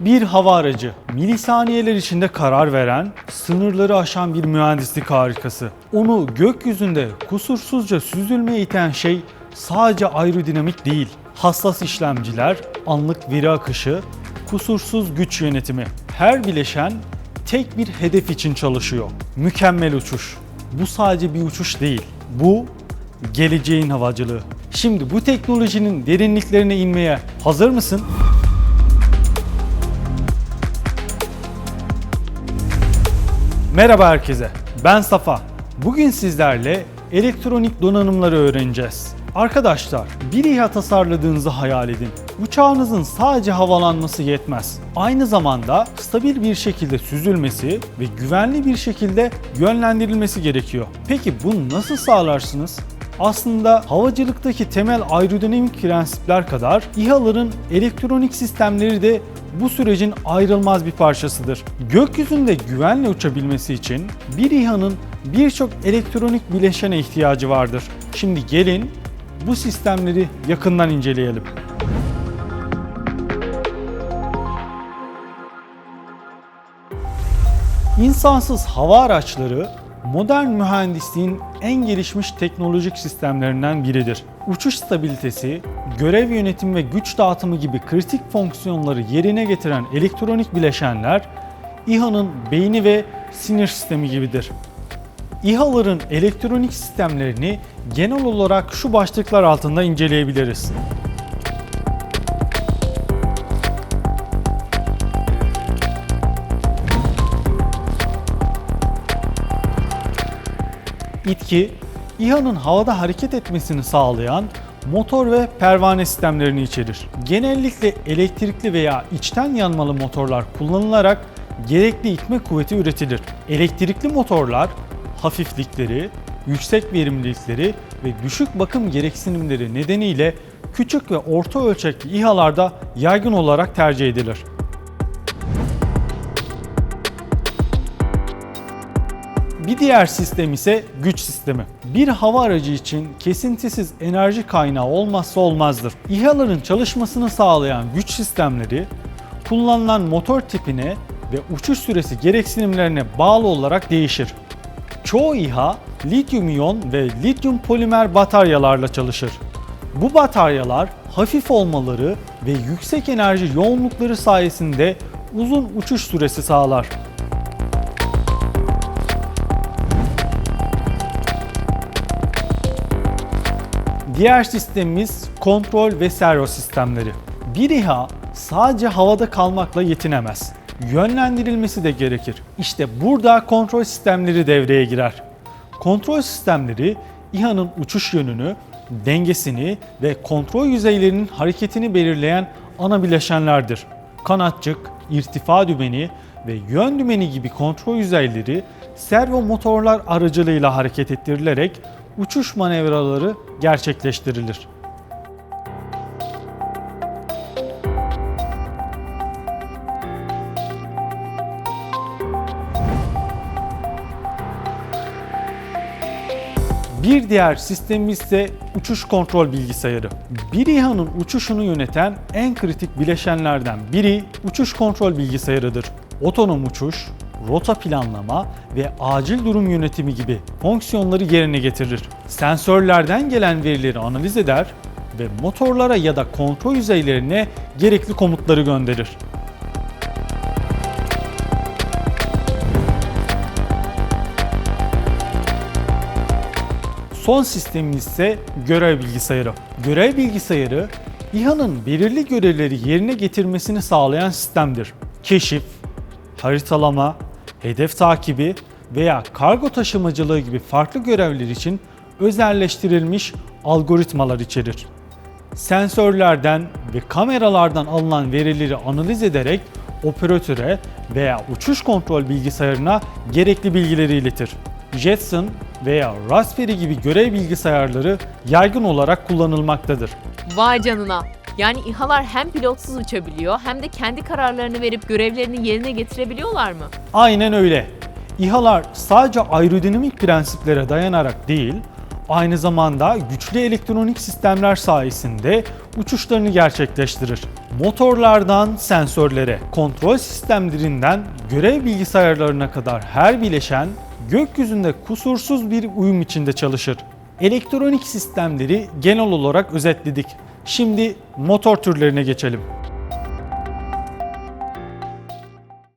Bir hava aracı, milisaniyeler içinde karar veren, sınırları aşan bir mühendislik harikası. Onu gökyüzünde kusursuzca süzülmeye iten şey sadece aerodinamik değil, hassas işlemciler, anlık veri akışı, kusursuz güç yönetimi. Her bileşen tek bir hedef için çalışıyor. Mükemmel uçuş. Bu sadece bir uçuş değil. Bu geleceğin havacılığı. Şimdi bu teknolojinin derinliklerine inmeye hazır mısın? Merhaba herkese. Ben Safa. Bugün sizlerle elektronik donanımları öğreneceğiz. Arkadaşlar, bir İHA tasarladığınızı hayal edin. Uçağınızın sadece havalanması yetmez. Aynı zamanda stabil bir şekilde süzülmesi ve güvenli bir şekilde yönlendirilmesi gerekiyor. Peki bunu nasıl sağlarsınız? Aslında havacılıktaki temel aerodinamik prensipler kadar İHA'ların elektronik sistemleri de bu sürecin ayrılmaz bir parçasıdır. Gökyüzünde güvenle uçabilmesi için bir İHA'nın birçok elektronik bileşene ihtiyacı vardır. Şimdi gelin bu sistemleri yakından inceleyelim. İnsansız hava araçları modern mühendisliğin en gelişmiş teknolojik sistemlerinden biridir. Uçuş stabilitesi, görev yönetimi ve güç dağıtımı gibi kritik fonksiyonları yerine getiren elektronik bileşenler İHA'nın beyni ve sinir sistemi gibidir. İHA'ların elektronik sistemlerini genel olarak şu başlıklar altında inceleyebiliriz. İtki, İHA'nın havada hareket etmesini sağlayan motor ve pervane sistemlerini içerir. Genellikle elektrikli veya içten yanmalı motorlar kullanılarak gerekli itme kuvveti üretilir. Elektrikli motorlar hafiflikleri, yüksek verimlilikleri ve düşük bakım gereksinimleri nedeniyle küçük ve orta ölçekli İHA'larda yaygın olarak tercih edilir. Bir diğer sistem ise güç sistemi. Bir hava aracı için kesintisiz enerji kaynağı olmazsa olmazdır. İHA'ların çalışmasını sağlayan güç sistemleri kullanılan motor tipine ve uçuş süresi gereksinimlerine bağlı olarak değişir. Çoğu İHA lityum iyon ve lityum polimer bataryalarla çalışır. Bu bataryalar hafif olmaları ve yüksek enerji yoğunlukları sayesinde uzun uçuş süresi sağlar. Diğer sistemimiz kontrol ve servo sistemleri. Bir İHA sadece havada kalmakla yetinemez. Yönlendirilmesi de gerekir. İşte burada kontrol sistemleri devreye girer. Kontrol sistemleri İHA'nın uçuş yönünü, dengesini ve kontrol yüzeylerinin hareketini belirleyen ana bileşenlerdir. Kanatçık, irtifa dümeni ve yön dümeni gibi kontrol yüzeyleri servo motorlar aracılığıyla hareket ettirilerek uçuş manevraları gerçekleştirilir. Bir diğer sistemimiz ise uçuş kontrol bilgisayarı. Bir İHA'nın uçuşunu yöneten en kritik bileşenlerden biri uçuş kontrol bilgisayarıdır. Otonom uçuş, rota planlama ve acil durum yönetimi gibi fonksiyonları yerine getirir. Sensörlerden gelen verileri analiz eder ve motorlara ya da kontrol yüzeylerine gerekli komutları gönderir. Son sistemimiz ise görev bilgisayarı. Görev bilgisayarı İHA'nın belirli görevleri yerine getirmesini sağlayan sistemdir. Keşif, haritalama, hedef takibi veya kargo taşımacılığı gibi farklı görevler için özelleştirilmiş algoritmalar içerir. Sensörlerden ve kameralardan alınan verileri analiz ederek operatöre veya uçuş kontrol bilgisayarına gerekli bilgileri iletir. Jetson veya Raspberry gibi görev bilgisayarları yaygın olarak kullanılmaktadır. Vay canına. Yani İHA'lar hem pilotsuz uçabiliyor hem de kendi kararlarını verip görevlerini yerine getirebiliyorlar mı? Aynen öyle. İHA'lar sadece aerodinamik prensiplere dayanarak değil, Aynı zamanda güçlü elektronik sistemler sayesinde uçuşlarını gerçekleştirir. Motorlardan sensörlere, kontrol sistemlerinden görev bilgisayarlarına kadar her bileşen gökyüzünde kusursuz bir uyum içinde çalışır. Elektronik sistemleri genel olarak özetledik. Şimdi motor türlerine geçelim.